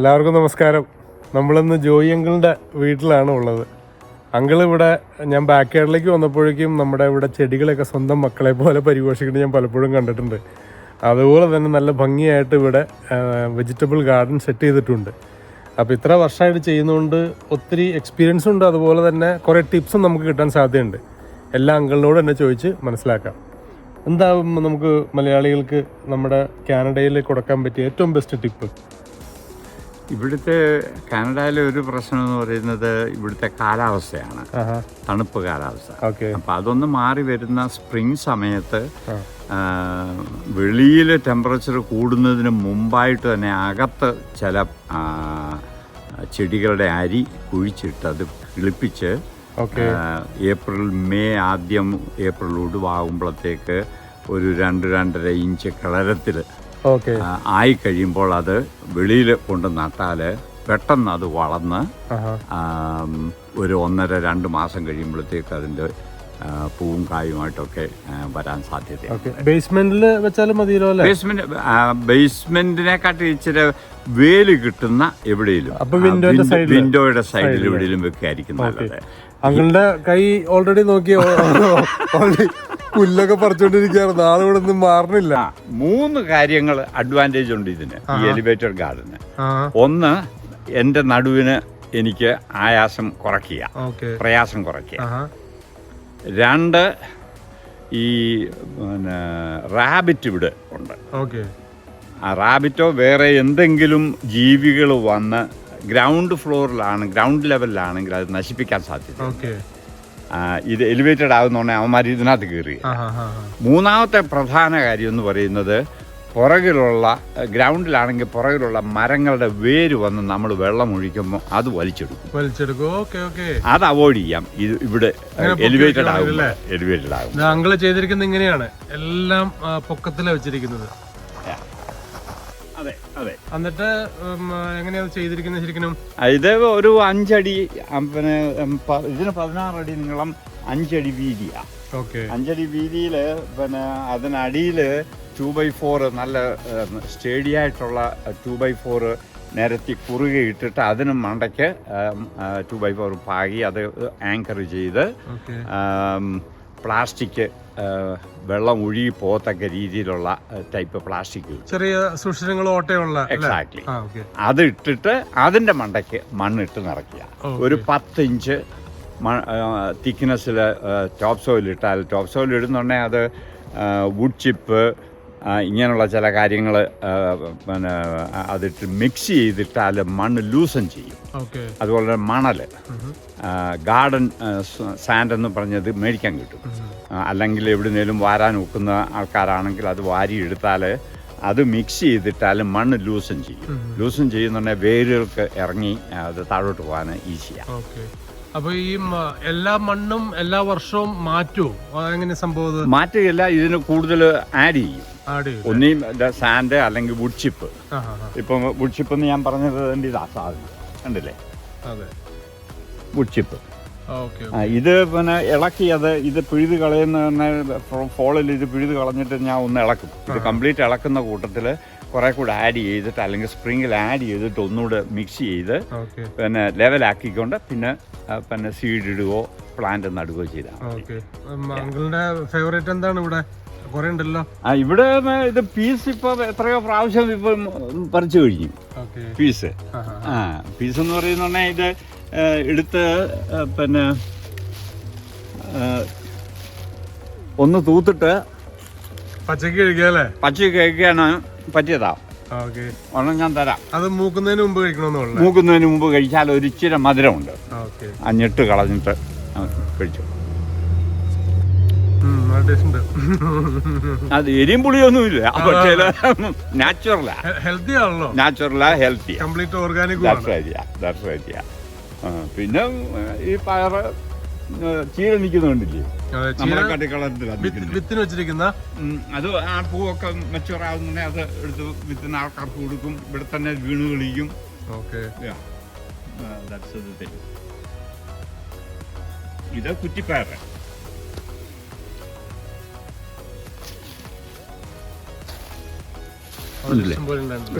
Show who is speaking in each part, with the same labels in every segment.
Speaker 1: എല്ലാവർക്കും നമസ്കാരം. നമ്മളിന്ന് ജോയി അങ്കിളിന്റെ വീട്ടിലാണ് ഉള്ളത്. അങ്കിൾ ഇവിടെ ഞാൻ ബാക്ക് യാർഡിലേക്ക് വന്നപ്പോഴേക്കും നമ്മുടെ ഇവിടെ ചെടികളൊക്കെ സ്വന്തം മക്കളെ പോലെ പരിപോഷിക്കുന്നത് ഞാൻ പലപ്പോഴും കണ്ടിട്ടുണ്ട്. അതുപോലെ തന്നെ നല്ല ഭംഗിയായിട്ട് ഇവിടെ വെജിറ്റബിൾ ഗാർഡൻ സെറ്റ് ചെയ്തിട്ടുണ്ട്. അപ്പോൾ ഇത്ര വർഷമായിട്ട് ചെയ്യുന്നതുകൊണ്ട് ഒത്തിരി എക്സ്പീരിയൻസ് ഉണ്ട്. അതുപോലെ തന്നെ കുറേ ടിപ്സും നമുക്ക് കിട്ടാൻ സാധ്യതയുണ്ട്. എല്ലാ അങ്കിളിനോട് എന്നെ ചോദിച്ച് മനസ്സിലാക്കാം. എന്താവും നമുക്ക് മലയാളികൾക്ക് നമ്മുടെ കാനഡയിൽ കൊടുക്കാൻ പറ്റിയ ഏറ്റവും ബെസ്റ്റ് ടിപ്പ്
Speaker 2: ഇവിടുത്തെ കാനഡയിലെ ഒരു പ്രശ്നം എന്ന് പറയുന്നത് ഇവിടുത്തെ കാലാവസ്ഥയാണ്. തണുപ്പ് കാലാവസ്ഥ.
Speaker 1: ഓക്കെ.
Speaker 2: അപ്പം അതൊന്ന് മാറി വരുന്ന സ്പ്രിംഗ് സമയത്ത് വെളിയിൽ ടെമ്പറേച്ചർ കൂടുന്നതിന് മുമ്പായിട്ട് തന്നെ അകത്ത് ചില ചെടികളുടെ അരി കുഴിച്ചിട്ട് അത് കിളിപ്പിച്ച് ഏപ്രിൽ മെയ് ആദ്യം ഏപ്രിൽ ഒടുവാകുമ്പോഴത്തേക്ക് ഒരു രണ്ട് രണ്ടര ഇഞ്ച് കളരത്തിൽ ആയി കഴിയുമ്പോൾ അത് വെളിയിൽ കൊണ്ട് നട്ടാൽ പെട്ടെന്ന് അത് വളർന്ന് ഒരു ഒന്നര രണ്ട് മാസം കഴിയുമ്പോഴത്തേക്ക് അതിന്റെ പൂവും കായുമായിട്ടൊക്കെ വരാൻ സാധ്യതയുണ്ട്
Speaker 1: ബേസ്മെന്റിൽ വെച്ചാലും മതിയല്ലോ അല്ലേ
Speaker 2: ബേസ്മെന്റ് ബേസ്മെന്റിനെക്കാട്ടി ഇച്ചിരി വേൽ കിട്ടുന്ന എവിടെയും
Speaker 1: വിൻഡോയുടെ
Speaker 2: സൈഡിൽ എവിടെയും വെക്കായിരിക്കും നല്ലത്
Speaker 1: അങ്ങളുടെ കൈ ഓൾറെഡി നോക്കിയോ പുല്ലൊക്കെ പറിച്ചോണ്ടിരിക്കുകയാണ്. നാളെ ഇവിടെ ഒന്നും മാറണില്ല
Speaker 2: മൂന്ന് കാര്യങ്ങൾ അഡ്വാന്റേജ് ഉണ്ട് ഇതിന് ഈ എലിവേറ്റഡ് ഗാർഡന് ഒന്ന് എന്റെ നടുവിന് എനിക്ക് ആയാസം കുറയ്ക്കുക. പ്രയാസം കുറയ്ക്കുക. രണ്ട് ഈ പിന്നെ റാബിറ്റ് ഇവിടെ ഉണ്ട്. ആ റാബിറ്റോ വേറെ എന്തെങ്കിലും ജീവികൾ വന്ന് ഗ്രൗണ്ട് ഫ്ലോറിലാണ് ഗ്രൗണ്ട് ലെവലിലാണെങ്കിൽ അത് നശിപ്പിക്കാൻ സാധ്യത ഇത് എലിവേറ്റഡ് ആകുന്നോണ്ട് അവന്മാർ ഇതിനകത്ത് കയറി മൂന്നാമത്തെ പ്രധാന കാര്യം എന്ന് പറയുന്നത് പുറകിലുള്ള ഗ്രൗണ്ടിലാണെങ്കിൽ പുറകിലുള്ള മരങ്ങളുടെ വേര് വന്ന് നമ്മൾ വെള്ളം ഒഴിക്കുമ്പോൾ അത് വലിച്ചെടുക്കും.
Speaker 1: വലിച്ചെടുക്കും. Okay okay.
Speaker 2: അത് അവോയ്ഡ് ചെയ്യാം. ഇത് ഇവിടെ എലിവേറ്റഡ് ആകും എലിവേറ്റഡ് ആകും
Speaker 1: അങ്കിൾ ചെയ്തിരിക്കുന്നത് ഇങ്ങനെയാണ്. എല്ലാം പൊക്കത്തിലാണ് പൊക്കത്തിലാ വെച്ചിരിക്കുന്നത്.
Speaker 2: അതെ അതെ.
Speaker 1: എന്നിട്ട് എങ്ങനെയാ ചെയ്തിരിക്കുന്നത് ശരിക്കും?
Speaker 2: ഇത് ഒരു അഞ്ചടി പിന്നെ ഇതിന് പതിനാറടി നീളം അഞ്ചടി വീതിയാ.
Speaker 1: ഓക്കെ.
Speaker 2: അഞ്ചടി വീതിയിൽ പിന്നെ അതിനടിയിൽ ടു ബൈ ഫോർ നല്ല സ്റ്റേഡി ആയിട്ടുള്ള ടു ബൈ ഫോർ നിരത്തി കുറുകെ ഇട്ടിട്ട് അതിന് മണ്ടയ്ക്ക് ടു ബൈ ഫോർ പാകി അത് ആങ്കർ ചെയ്ത്
Speaker 1: ഓക്കെ.
Speaker 2: പ്ലാസ്റ്റിക് വെള്ളം ഒഴുകി പോകത്തക്ക രീതിയിലുള്ള ടൈപ്പ് പ്ലാസ്റ്റിക്
Speaker 1: ചെറിയ സുഷിരങ്ങൾ ഓട്ടയുള്ള?
Speaker 2: എക്സാക്ട്ലി
Speaker 1: ഓക്കെ
Speaker 2: അത് ഇട്ടിട്ട് അതിന്റെ മണ്ടയ്ക്ക് മണ്ണിട്ട് നിറയ്ക്കുക. ഒരു പത്ത് ഇഞ്ച് തിക്നെസ്സിൽ ടോപ്പ് സോയിൽ ഇട്ടാൽ ടോപ്പ് സോയിൽ ഇടുന്നുണ്ടെങ്കിൽ അത് വുഡ് ചിപ്പ് ഇങ്ങനെയുള്ള ചില കാര്യങ്ങൾ പിന്നെ അതിട്ട് മിക്സ് ചെയ്തിട്ടാൽ മണ്ണ് ലൂസൻ ചെയ്യും. അതുപോലെ തന്നെ മണൽ ഗാർഡൻ സാൻഡ് എന്ന് പറഞ്ഞത് മേടിക്കാൻ കിട്ടും. അല്ലെങ്കിൽ എവിടുന്നേലും വാരാൻ ഒക്കുന്ന ആൾക്കാരാണെങ്കിൽ അത് വാരി എടുത്താൽ അത് മിക്സ് ചെയ്തിട്ടാൽ മണ്ണ് ലൂസൻ ചെയ്യും. ലൂസൻ ചെയ്യുന്നുണ്ടെങ്കിൽ വേരുകൾക്ക് ഇറങ്ങി അത് താഴോട്ട് പോകാൻ ഈസിയാണ്
Speaker 1: ഓക്കെ അപ്പൊ ഈ എല്ലാ മണ്ണും എല്ലാ വർഷവും മാറ്റുമോ അതെങ്ങനെ സംഭവം
Speaker 2: മാറ്റുകയല്ല ഇതിന് കൂടുതൽ ആഡ് ചെയ്യും. ഒന്നീ സാൻഡ് അല്ലെങ്കിൽ വുഡ് ചിപ്പ്. ഇപ്പം വുഡ് ചിപ്പ് എന്ന് ഞാൻ പറഞ്ഞത് എന്റെ ഇതാ സാധനം. കണ്ടില്ലേ?
Speaker 1: അതെ.
Speaker 2: വുഡ് ചിപ്പ് ഇത് പിന്നെ ഇളക്കിയത് ഇത് പിഴുത് കളയുന്ന ഫോളിൽ ഇത് പിഴുത് കളഞ്ഞിട്ട് ഞാൻ ഒന്ന് ഇളക്കും. ഇത് കംപ്ലീറ്റ് ഇളക്കുന്ന കൂട്ടത്തിൽ കുറെ കൂടെ ആഡ് ചെയ്തിട്ട് അല്ലെങ്കിൽ സ്പ്രിങ്ങിൽ ആഡ് ചെയ്തിട്ട് ഒന്നുകൂടെ മിക്സ് ചെയ്ത് പിന്നെ ലെവലാക്കിക്കൊണ്ട് പിന്നെ പിന്നെ സീഡ് ഇടുകയോ പ്ലാന്റ് നടുകയോ ചെയ്താൽ
Speaker 1: അങ്കിളിന്റെ ഫേവറേറ്റ് എന്താണ് ഇവിടെ? കുറെ ഉണ്ടല്ലോ.
Speaker 2: ആ ഇവിടെ ഇത് പീസ് ഇപ്പൊ എത്രയോ പ്രാവശ്യം ഇപ്പൊ പറിച്ചു കഴിഞ്ഞു. പീസ്
Speaker 1: ആ
Speaker 2: പീസ് എന്ന് പറയുന്ന ഇത് എടുത്ത് പിന്നെ ഒന്ന് തൂത്തിട്ട്
Speaker 1: പച്ചക്ക് കഴിക്കുക
Speaker 2: അല്ലേ? പച്ചക്ക് കഴിക്കാണ് പറ്റിയതാ.
Speaker 1: ഓക്കെ.
Speaker 2: ഒരെണ്ണം ഞാൻ തരാം.
Speaker 1: അത് മൂക്കുന്നതിന് മുമ്പ് കഴിക്കണമെന്നുള്ള
Speaker 2: മൂക്കുന്നതിന് മുമ്പ് കഴിച്ചാൽ ഒരിച്ചിരി മധുരമുണ്ട്. അഞ്ഞിട്ട് കളഞ്ഞിട്ട് കഴിച്ചു. അത് എരിയും പുളിയൊന്നുമില്ല പക്ഷേ നാച്ചുറലാ
Speaker 1: ഹെൽത്തി ആണല്ലോ.
Speaker 2: നാച്ചുറലാ ഹെൽത്തി
Speaker 1: കംപ്ലീറ്റ് ഓർഗാനിക്
Speaker 2: പിന്നെ ഈ പയറ് ചീര നിൽക്കുന്നുണ്ടല്ലേ
Speaker 1: വിത്തിന് വെച്ചിരിക്കുന്ന?
Speaker 2: അത് ആ പൂവൊക്കെ മെച്ചുവർ ആവുന്നുണ്ടെ അത് എടുത്ത് വിത്തിന് ആൾക്കാർക്ക് കൊടുക്കും. ഇവിടെ തന്നെ വീണ് കളിക്കും.
Speaker 1: ഓക്കെ.
Speaker 2: ഇത് കുറ്റിപ്പയർ?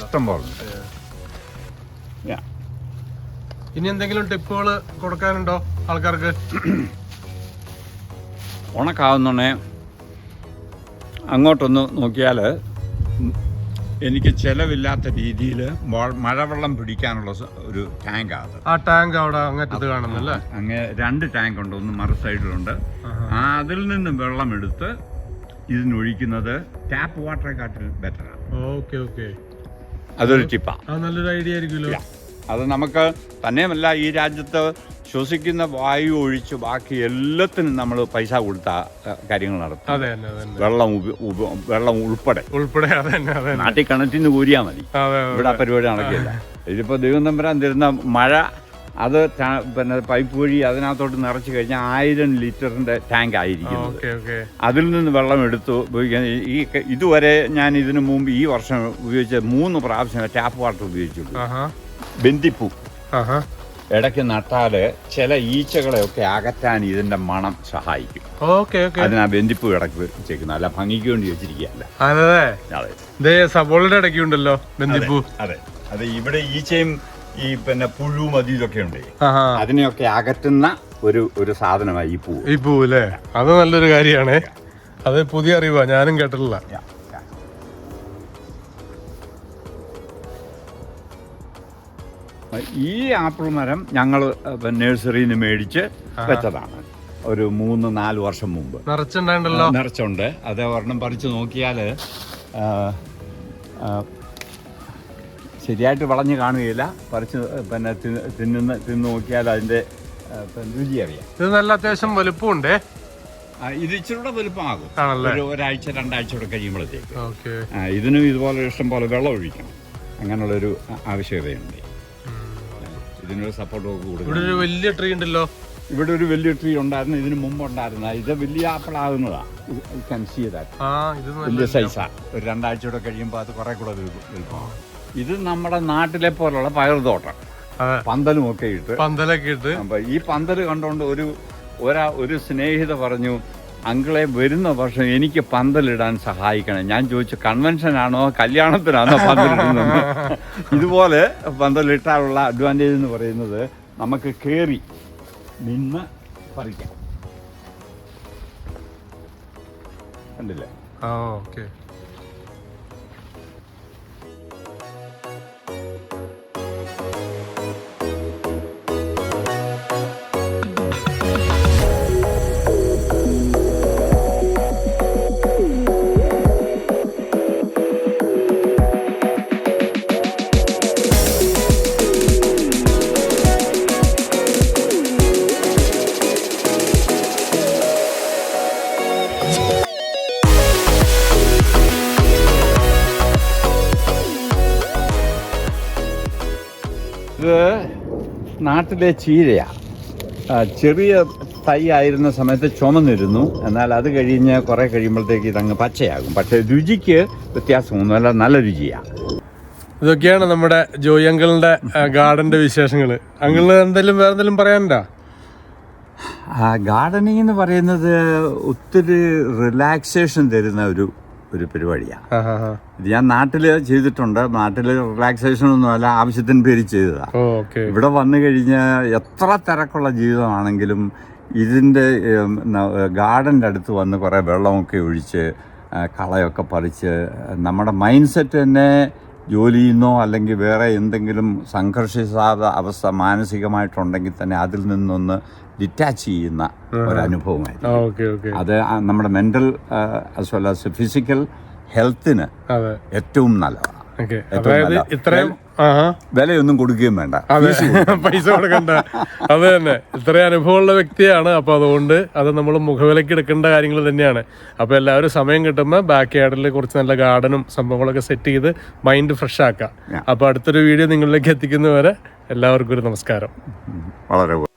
Speaker 1: ഇഷ്ടം പോലെ ഇനി എന്തെങ്കിലും ടിപ്പുകൾ കൊടുക്കാനുണ്ടോ ആൾക്കാർക്ക്?
Speaker 2: ഉണക്കാവുന്നേ അങ്ങോട്ടൊന്ന് നോക്കിയാൽ എനിക്ക് ചെലവില്ലാത്ത രീതിയിൽ മഴവെള്ളം പിടിക്കാനുള്ള ഒരു ടാങ്ക് അത്
Speaker 1: ആ ടാങ്ക് അവിടെ അങ്ങറ്റത്ത് കാണുന്നല്ലേ?
Speaker 2: അങ്ങ് രണ്ട് ടാങ്ക് ഉണ്ട് ഒന്ന് മറു സൈഡിലുണ്ട്. ആ അതിൽ നിന്നും വെള്ളം എടുത്ത് ഇതിനൊഴിക്കുന്നത് ടാപ്പ് വാട്ടറെക്കാട്ടിൽ ബെറ്ററാണ്
Speaker 1: ഓക്കെ ഓക്കെ.
Speaker 2: അതൊരു
Speaker 1: ടിപ്പാ. നല്ലൊരു ഐഡിയ ആയിരിക്കുമല്ലോ.
Speaker 2: അത് നമുക്ക് തന്നെയുമല്ല ഈ രാജ്യത്ത് ശ്വസിക്കുന്ന വായു ഒഴിച്ച് ബാക്കി എല്ലാത്തിനും നമ്മൾ പൈസ കൊടുത്ത കാര്യങ്ങൾ നടത്തും. വെള്ളം വെള്ളം ഉൾപ്പെടെ.
Speaker 1: ഉൾപ്പെടെ
Speaker 2: നാട്ടിൽ കിണറ്റിന്ന് കൂരിയാൽ മതി. ഇവിടെ പരിപാടി നടക്കില്ല. ഇതിപ്പോൾ ദൈവം തമ്പരാൻ തരുന്ന മഴ അത് പിന്നെ പൈപ്പ് വഴി അതിനകത്തോട്ട് നിറച്ചു കഴിഞ്ഞാൽ ആയിരം ലിറ്ററിന്റെ ടാങ്ക്
Speaker 1: ആയിരിക്കും.
Speaker 2: അതിൽ നിന്ന് വെള്ളം എടുത്തു ഉപയോഗിക്കാൻ. ഈ- ഇതുവരെ ഞാൻ ഇതിനു മുമ്പ് ഈ വർഷം ഉപയോഗിച്ച മൂന്ന് പ്രാവശ്യം ടാപ്പ് വാട്ടർ ഉപയോഗിച്ചുള്ളൂ. ബന്ദിപ്പൂ. ഇടയ്ക്ക് നട്ടാൽ ചില ഈച്ചകളെ ഒക്കെ അകറ്റാൻ ഇതിന്റെ മണം സഹായിക്കും.
Speaker 1: Okay okay.
Speaker 2: അതിനാ ബന്ദിപ്പൂ ഇടയ്ക്ക് വെച്ചേക്കുന്നത്. അല്ല ഭംഗിക്ക് വേണ്ടി വെച്ചിരിക്കുകയല്ല.
Speaker 1: സബോളയുടെ ഇടയ്ക്ക് ഉണ്ടല്ലോ ബന്ദിപ്പൂ.
Speaker 2: അതെ അതെ. ഇവിടെ ഈച്ചയും ഈ പിന്നെ പുഴുവും അതും ഇതൊക്കെ ഉണ്ട്. അതിനെയൊക്കെ അകറ്റുന്ന ഒരു ഒരു സാധനമായി ഈ പൂ.
Speaker 1: ഈ പൂ അല്ലേ? അത് നല്ലൊരു കാര്യമാണ്. അത് പുതിയ അറിവാ. ഞാനും കേട്ടിട്ടില്ല.
Speaker 2: ഈ ആപ്പിൾ മരം ഞങ്ങൾ നഴ്സറിയിൽ നിന്ന് മേടിച്ച് വെച്ചതാണ്. ഒരു മൂന്ന് നാല് വർഷം മുമ്പ്.
Speaker 1: നിറച്ചുണ്ടല്ലോ
Speaker 2: നിറച്ചുണ്ട്. അത് ഒരെണ്ണം പറിച്ചു നോക്കിയാൽ ശരിയായിട്ട് വളഞ്ഞു കാണുകയില്ല. പറിച്ച് പിന്നെ തിന്നുന്ന തിന്നു നോക്കിയാൽ അതിന്റെ രുചി അറിയാം.
Speaker 1: ഇത് നല്ല അത്യാവശ്യം വലുപ്പമുണ്ട്.
Speaker 2: ഇത് ഇച്ചിരി കൂടെ വലുപ്പമാകും. ഒരു ഒരാഴ്ച രണ്ടാഴ്ച കൂടെ കഴിയുമ്പോഴത്തേക്ക്.
Speaker 1: ഓക്കെ.
Speaker 2: ഇതിനും ഇതുപോലെ ഇഷ്ടം പോലെ വെള്ളം ഒഴിക്കണം. അങ്ങനെയുള്ളൊരു ആവശ്യകതയുണ്ട്. ഇതിനൊരു സപ്പോർട്ട് കൊടുക്കും
Speaker 1: ഇവിടെ ഒരു വലിയ ട്രീ ഉണ്ടല്ലോ.
Speaker 2: ഇവിടെ ഒരു വലിയ ട്രീ ഉണ്ടായിരുന്നു ഇതിന് മുമ്പ് ഉണ്ടായിരുന്ന. ഇത് വലിയ കൺസീവ്
Speaker 1: ആ ഇത്
Speaker 2: വലിയ സൈസാ ഒരു രണ്ടാഴ്ച കൂടെ കഴിയുമ്പോൾ അത് കുറെ കൂടെ വലുപ്പം- ഇത് നമ്മുടെ നാട്ടിലെ പോലുള്ള പയർ
Speaker 1: തോട്ടം.
Speaker 2: പന്തലും ഒക്കെ ഇട്ട്.
Speaker 1: പന്തലൊക്കെ ഇട്ട്.
Speaker 2: അപ്പൊ ഈ പന്തൽ കണ്ടോണ്ട് ഒരു ഒരാ ഒരു സ്നേഹിത പറഞ്ഞു അങ്കിളെ വരുന്ന വർഷം എനിക്ക് പന്തലിടാൻ സഹായിക്കണം. ഞാൻ ചോദിച്ചു കൺവെൻഷൻ ആണോ കല്യാണത്തിനാണോ പന്തലിടുന്നത്? ഇതുപോലെ പന്തലിട്ടാലുള്ള അഡ്വാന്റേജ് എന്ന് പറയുന്നത് നമുക്ക് കയറി നിന്ന് പറിക്കാം. കണ്ടില്ലേ?
Speaker 1: ഓക്കെ.
Speaker 2: ഇത് നാട്ടിലെ ചീരയാണ് ചെറിയ തൈ ആയിരുന്ന സമയത്ത് ചുമന്നിരുന്നു. എന്നാൽ അത് കഴിഞ്ഞ് കുറെ കഴിയുമ്പോഴത്തേക്ക് ഇതങ്ങ് പച്ചയാകും. പക്ഷെ രുചിക്ക് വ്യത്യാസമൊന്നുമല്ല നല്ല രുചിയാണ്
Speaker 1: ഇതൊക്കെയാണ് നമ്മുടെ ജോയി അങ്കിളിന്റെ ഗാർഡന്റെ വിശേഷങ്ങൾ അങ്കിളിന് എന്തെങ്കിലും വേറെ എന്തെങ്കിലും പറയാനുണ്ടോ?
Speaker 2: ഗാർഡനിങ് എന്ന് പറയുന്നത് ഒത്തിരി റിലാക്സേഷൻ തരുന്ന ഒരു ഒരു പരിപാടിയാണ് ഇത് ഞാൻ നാട്ടിൽ ചെയ്തിട്ടുണ്ട്. നാട്ടിൽ റിലാക്സേഷൻ ഒന്നുമല്ല ആവശ്യത്തിന് പേര്
Speaker 1: ചെയ്തതാ.
Speaker 2: ഇവിടെ വന്നു കഴിഞ്ഞ് എത്ര തിരക്കുള്ള ജീവിതമാണെങ്കിലും ഇതിന്റെ ഗാർഡന്റെ അടുത്ത് വന്ന് കുറേ വെള്ളമൊക്കെ ഒഴിച്ച് കളയൊക്കെ പറിച്ച് നമ്മുടെ മൈൻഡ് സെറ്റ് തന്നെ ജോലിയിൽ അല്ലെങ്കിൽ വേറെ എന്തെങ്കിലും സംഘർഷിസാത അവസ്ഥ മാനസികമായിട്ടുണ്ടെങ്കിൽ തന്നെ അതിൽ നിന്നൊന്ന് ഡിറ്റാച്ച് ചെയ്യുന്ന ഒരനുഭവമായിരുന്നു അത് നമ്മുടെ mental as well as physical ഹെൽത്തിന് ഏറ്റവും നല്ലതാണ്.
Speaker 1: ഇത്രയും
Speaker 2: ഏറ്റവും
Speaker 1: അതായത്
Speaker 2: നല്ല. വിലയൊന്നും കൊടുക്കുകയും വേണ്ട.
Speaker 1: പൈസ കൊടുക്കണ്ട. അത് തന്നെ. ഇത്രയും അനുഭവമുള്ള വ്യക്തിയാണ്. അപ്പൊ അതുകൊണ്ട് അത് നമ്മൾ മുഖവിലക്ക് എടുക്കേണ്ട കാര്യങ്ങൾ തന്നെയാണ്. അപ്പൊ എല്ലാവരും സമയം കിട്ടുമ്പോൾ ബാക്ക് യാർഡിൽ കുറച്ച് നല്ല ഗാർഡനും സംഭവങ്ങളൊക്കെ സെറ്റ് ചെയ്ത് മൈൻഡ് ഫ്രഷ് ആക്കാം.
Speaker 2: അപ്പോൾ
Speaker 1: അപ്പൊ അടുത്തൊരു വീഡിയോ നിങ്ങളിലേക്ക് എത്തിക്കുന്നവരെ എല്ലാവർക്കും ഒരു നമസ്കാരം.
Speaker 2: വളരെ